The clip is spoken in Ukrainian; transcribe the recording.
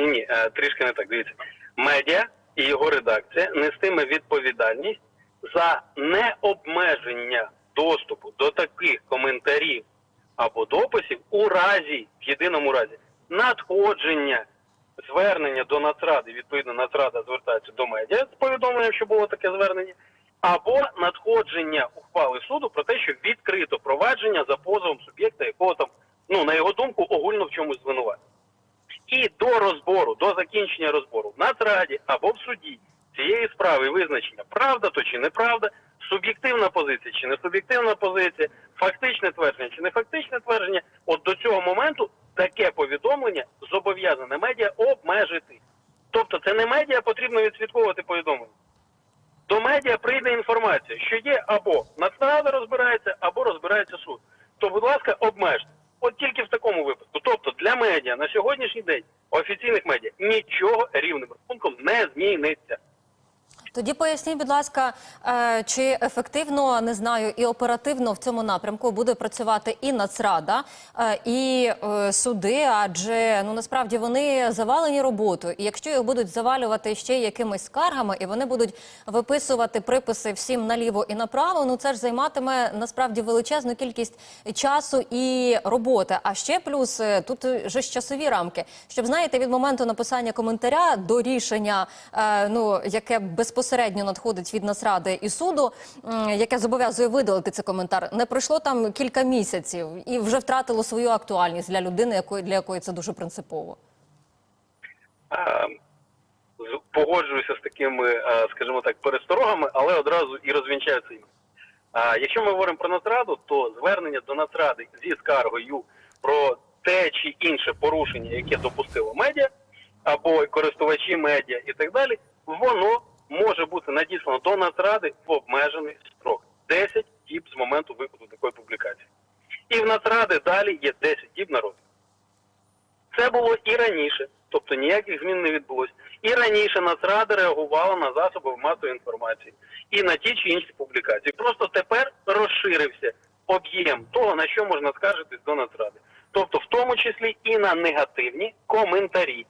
Ні, ні, е, трішки не так. Дивіться, медіа і його редакція нестиме відповідальність за необмеження доступу до таких коментарів або дописів у разі, в єдиному разі, надходження звернення до Нацради, відповідно, Нацрада звертається до медіа з повідомленням, що було таке звернення, або надходження ухвали суду про те, що відкрито провадження за позовом суб'єкта, якого там, ну на його думку, огульно в чомусь звинуватить. І до розбору, до закінчення розбору в Нацраді або в суді цієї справи визначення, правда то чи неправда, суб'єктивна позиція чи не суб'єктивна позиція, фактичне твердження чи не фактичне твердження, от до цього моменту таке повідомлення зобов'язане медіа обмежити. Тобто це не медіа потрібно відслідковувати повідомлення. До медіа прийде інформація, що є або Нацрада розбирається, або розбирається суд. То, будь ласка, обмежте. От тільки в такому випадку. Тобто для медіа на сьогоднішній день офіційних медіа нічого рівним рахунком не зміниться. Тоді поясніть, будь ласка, е, чи ефективно не знаю і оперативно в цьому напрямку буде працювати і Нацрада, е, і е, суди, адже ну насправді вони завалені роботою. І якщо їх будуть завалювати ще якимись скаргами, і вони будуть виписувати приписи всім наліво і направо, ну це ж займатиме насправді величезну кількість часу і роботи. А ще плюс тут же ж часові рамки, щоб знаєте, від моменту написання коментаря до рішення, ну яке безпосередньо надходить від Нацради і суду, яке зобов'язує видалити цей коментар, не пройшло там кілька місяців і вже втратило свою актуальність для людини, для якої це дуже принципово. Е, Погоджуюся з такими, е, скажімо так, пересторогами, але одразу і розвінчаю міф. А Якщо ми говоримо про Нацраду, то звернення до Нацради зі скаргою про те чи інше порушення, яке допустило медіа або користувачі медіа і так далі, воно Нацради в обмежений строк 10 діб з моменту виходу такої публікації. І в Нацради далі є 10 діб на розгляд. Це було і раніше, тобто ніяких змін не відбулося. І раніше Нацрада реагувала на засоби масової інформації і на ті чи інші публікації. Просто тепер розширився об'єм того, на що можна скаржитись до Нацради. Тобто, в тому числі і на негативні коментарі.